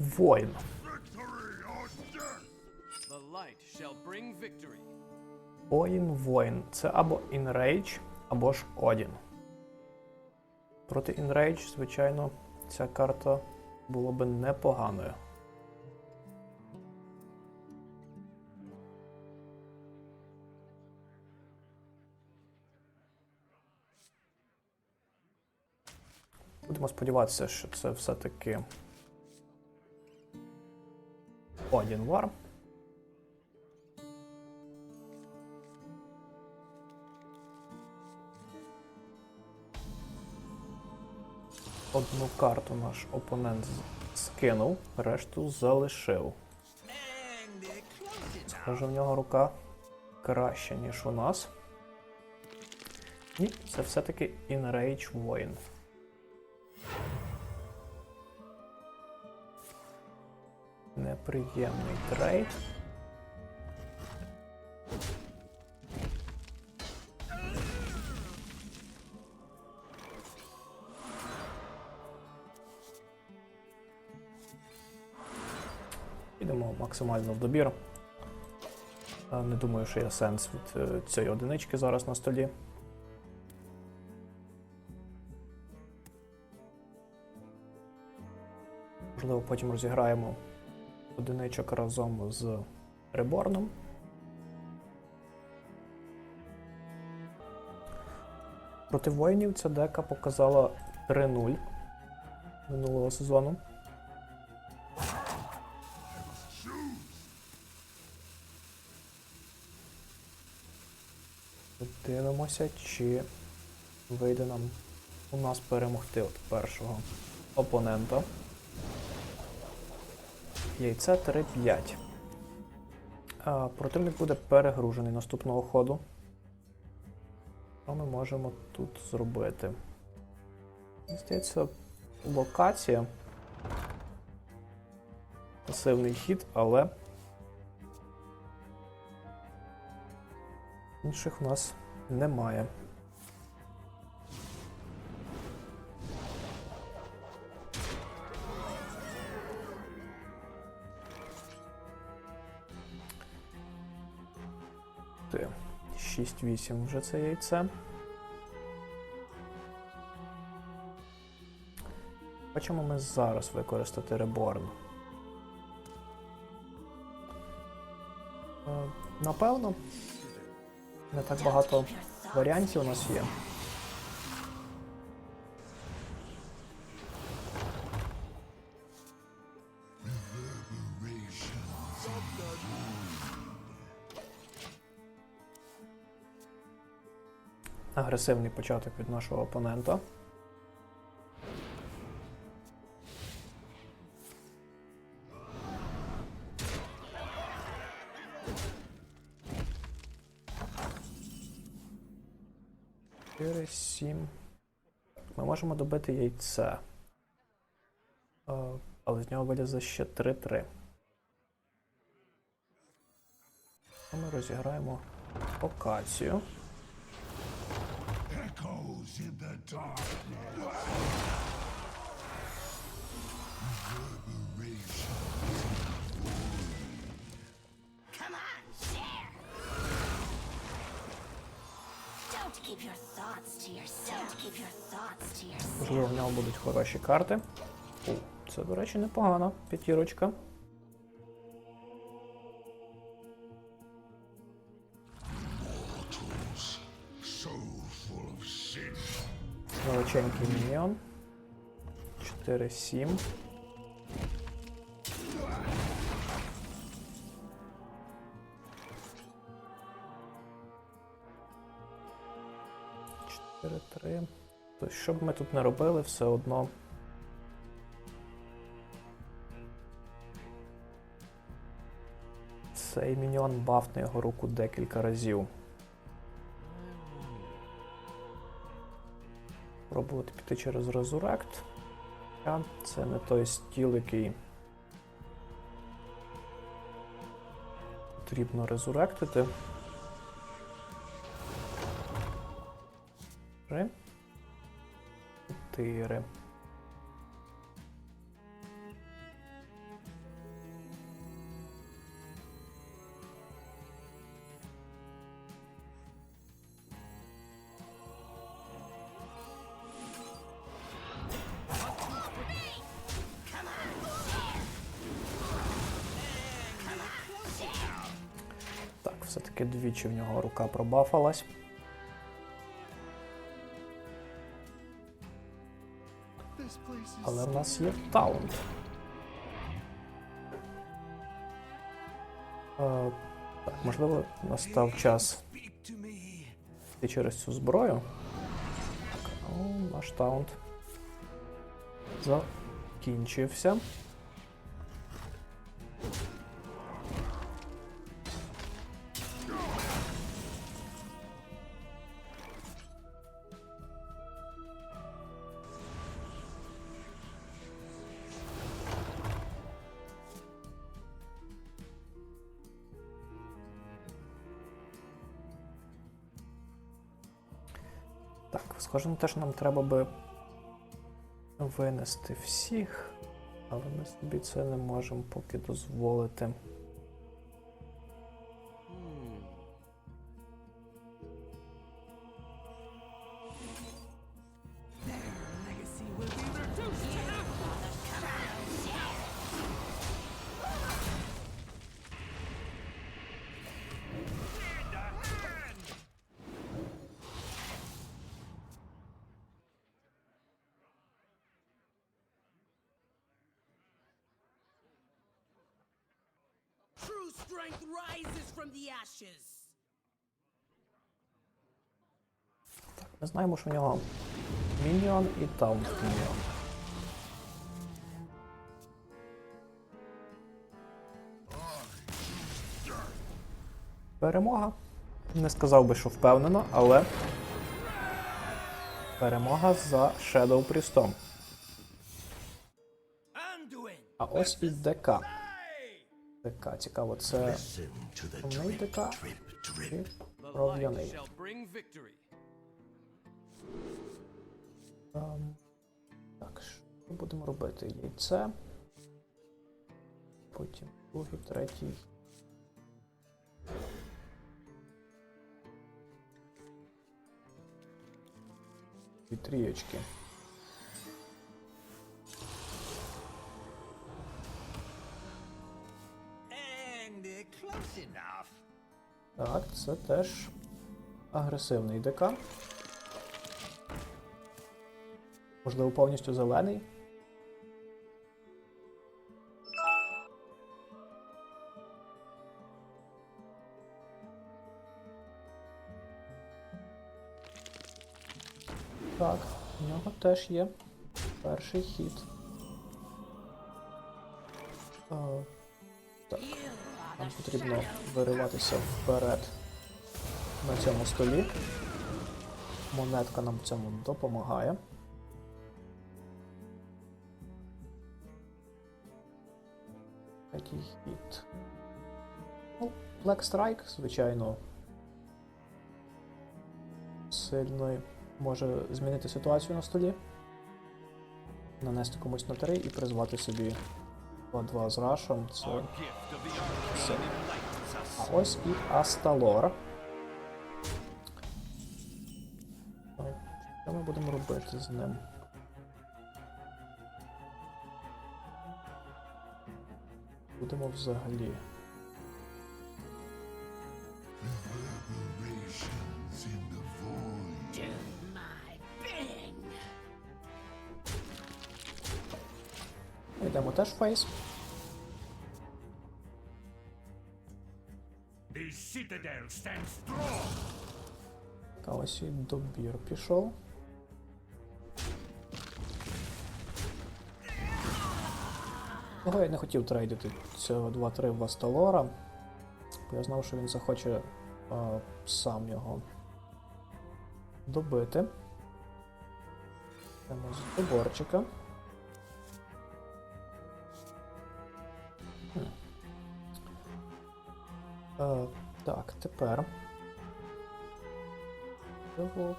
Воїн. Victory or death! The light shall bring victory. Воїн, воїн. Це або Enrage, або ж Одін. Проти Enrage, звичайно, ця карта була би непоганою. Будемо сподіватися, що це все-таки Одін Вар. Одну карту наш опонент скинув, решту залишив. Схоже, в нього рука краща, ніж у нас. Ні, це все-таки Enrage воїн. Неприємний трейд. Підемо максимально в добір. Е, Не думаю, що є сенс від е, цієї одинички зараз на столі. Можливо, потім розіграємо одиничок разом з Реборном. Проти воїнів ця дека показала 3-0 минулого сезону. Дивимося, чи вийде нам у нас перемогти от першого опонента. Яйце 3-5. Противник буде перегружений наступного ходу. Що ми можемо тут зробити? Здається, локація. Пасивний хід, але інших в нас немає. 6-8 вже це яйце. Хочемо ми зараз використати реборн. Е, Напевно, не так багато варіантів у нас є. Агресивний початок від нашого опонента. Чотири, сім. Ми можемо добити яйце. Е, Але з нього вилізе ще 3-3. А Ми розіграємо окацію. Echoes in the dark. Come on, share. Don't keep your thoughts to yourself. Don't keep your thoughts to yourself. Можливо, в нього будуть хороші карти. О, це, до речі, непогана п'ятірочка. Величенький міньйон. 4-7. Чотири-три. Тобто, що б ми тут не робили, все одно. Цей міньйон бафне його руку декілька разів. Пробувати піти через Resurrect. Це не той стіл, який потрібно резуректити. Три. Чотири. Все-таки двічі в нього рука пробафалась. Але в нас є таунт. Е, так, можливо, настав час йти через цю зброю. Так, ну, наш таунт закінчився. Так, схоже на те, що нам треба би винести всіх, але ми собі це не можемо поки дозволити. Strength rises from the ashes. Ми знаємо, що в нього мініон і таунт мініон. Перемога. Не сказав би, що впевнено, але перемога за Shadow Priestом. А ось і ДК. ДК, цікаво, це drip, ДК чи кров'яний. victory. Ем, так, що будемо робити? Яйце. Потім другий, третій. І трієчки. Так, це теж агресивний ДК. Можливо, повністю зелений. Так, в нього теж є перший хід. Так, нам потрібно вириватися вперед на цьому столі. Монетка нам в цьому допомагає. Третій хід. Ну, Black Strike, звичайно, сильно може змінити ситуацію на столі. Нанести комусь на 3 і призвати собі 2-2 з рашем. Це все. А ось і Асталор. Що ми будемо робити з ним? Будемо взагалі. Теж фейс. Ось і добір пішов. Того я не хотів трейдити цього 2-3 в Асталора, бо я знав, що він захоче а, сам його добити. Йдемо з доборчика. Е, так, тепер. Його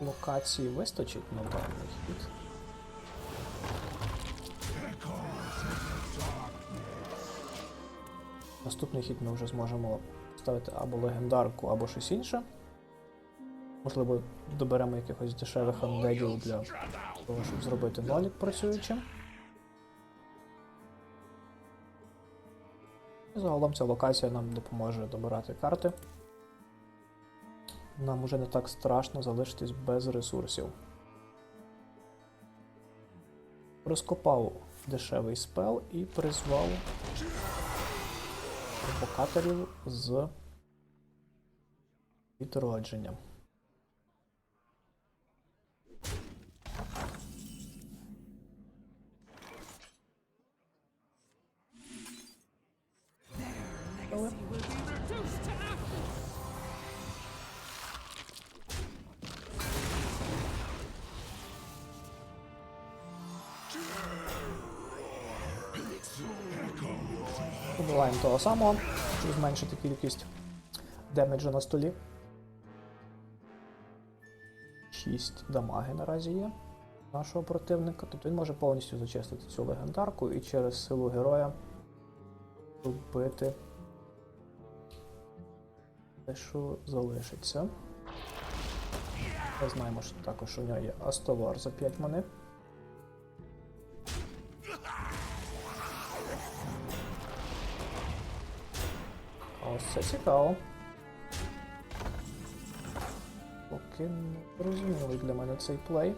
локації вистачить на даний хід. Наступний хід ми вже зможемо ставити або легендарку, або щось інше. Можливо, доберемо якихось дешевих андедів для того, щоб зробити нолік працюючим. Загалом ця локація нам допоможе добирати карти. Нам уже не так страшно залишитись без ресурсів. Розкопав дешевий спел і призвав провокаторів з відродження. Побиваємо того самого, щоб зменшити кількість демеджу на столі. 6 дамаги наразі є нашого противника. Тобто він може повністю зачистити цю легендарку і через силу героя вбити те, що залишиться. Ми знаємо, що також у нього є Астовар за 5 мани. Це цікаво. Поки не зрозумілий для мене цей плей.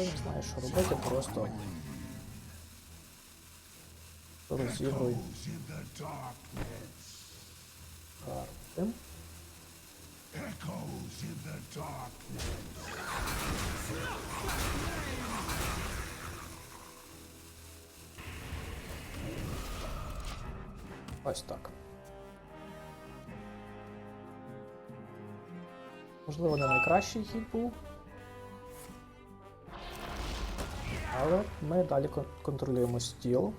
Не знаєш, що робити, просто розігруй карти. Ось так. Можливо, не найкращий хід був. Але ми далі контролюємо стіл.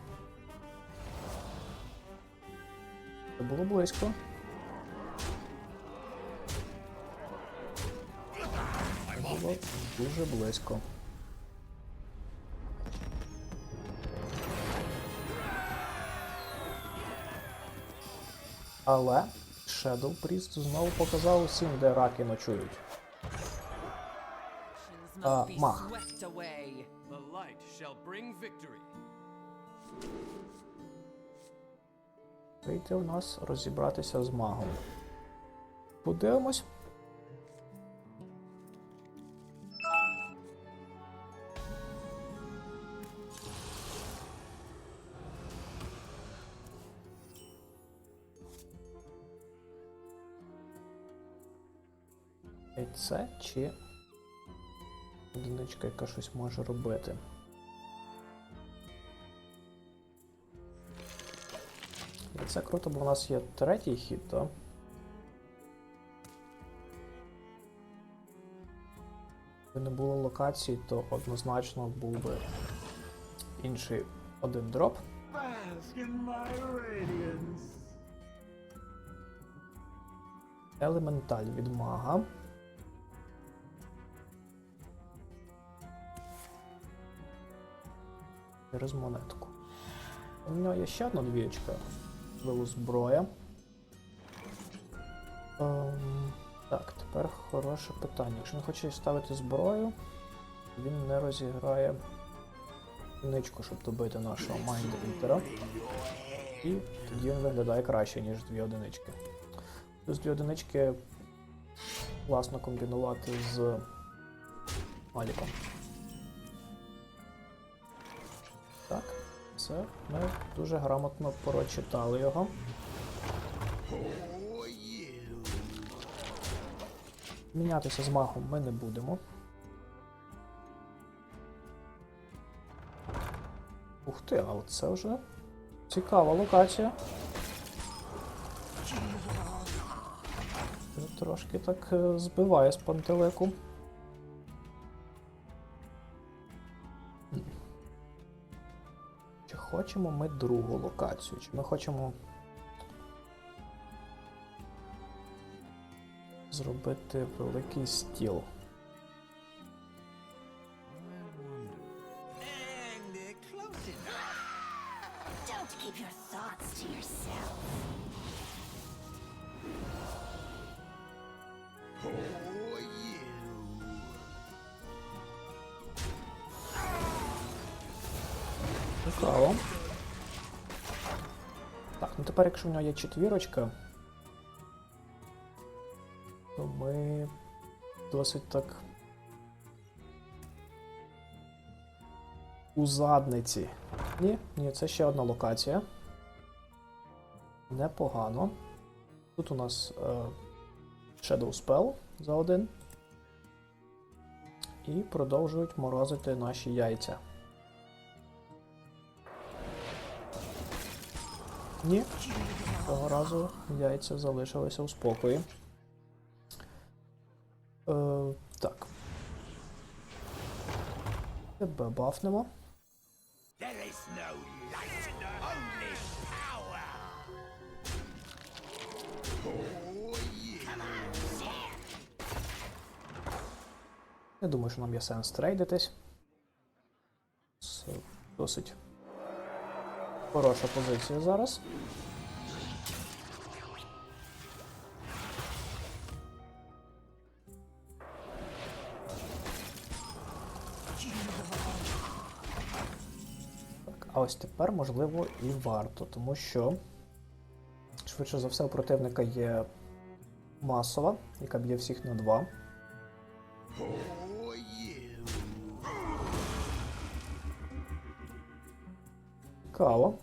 Це було близько. Це було дуже близько. Але Shadow Priest знову показав усім, де раки ночують. Bring victory. Вийти у нас розібратися з магом. Подивимось. Яйце чи одиничка, яка щось може робити. І Це круто, бо у нас є третій хід, то. Якби не було локацій, то однозначно був би інший один дроп. Елементаль від мага. Через монетку. У нього є ще одна двієчка. Вилу зброя. Ем, так, тепер хороше питання. Якщо він хоче ставити зброю, він не розіграє ничку, щоб добити нашого майндвінтера. І тоді він виглядає краще, ніж дві одинички. Плюс дві одинички класно комбінувати з Маліком. Так, все, ми дуже грамотно прочитали його. Мінятися з махом ми не будемо. Ух ти, а це вже цікава локація. Трошки так е, збиває з пантелеку. Хочемо ми другу локацію? Чи ми хочемо зробити великий стіл? Цікаво. Так, ну тепер, якщо в нього є четвірочка, то ми досить так. У задниці. Ні, ні, це ще одна локація. Непогано. Тут у нас е, Shadow Spell за один. І продовжують морозити наші яйця. Ні, цього разу яйця залишилися у спокої. Е, так. Тебе бафнемо. Не думаю, що нам є сенс трейдитись. Це досить хороша позиція зараз. Так, а ось тепер, можливо, і варто, тому що швидше за все у противника є масова, яка б'є всіх на два. Цікаво.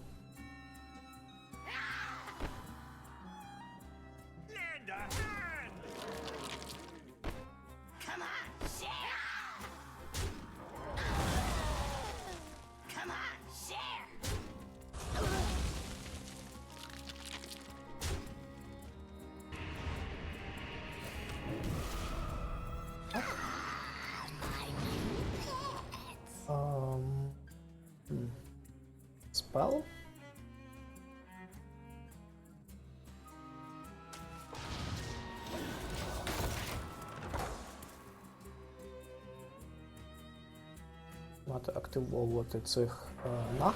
Spell? Мати активовувати цих е, наг.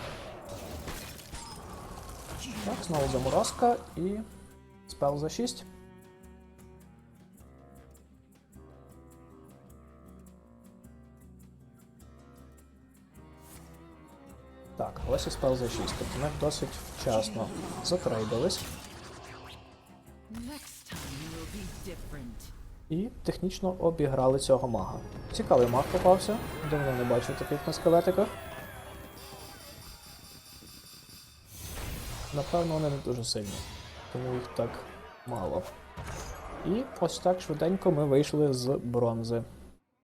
Так, знову заморозка і спел за 6. Так, ось і спел за 6. Тобто ми досить вчасно затрейдились. І технічно обіграли цього мага. Цікавий маг попався. Давно не бачив таких на скелетиках. Напевно, вони не дуже сильні, тому їх так мало. І ось так швиденько ми вийшли з бронзи.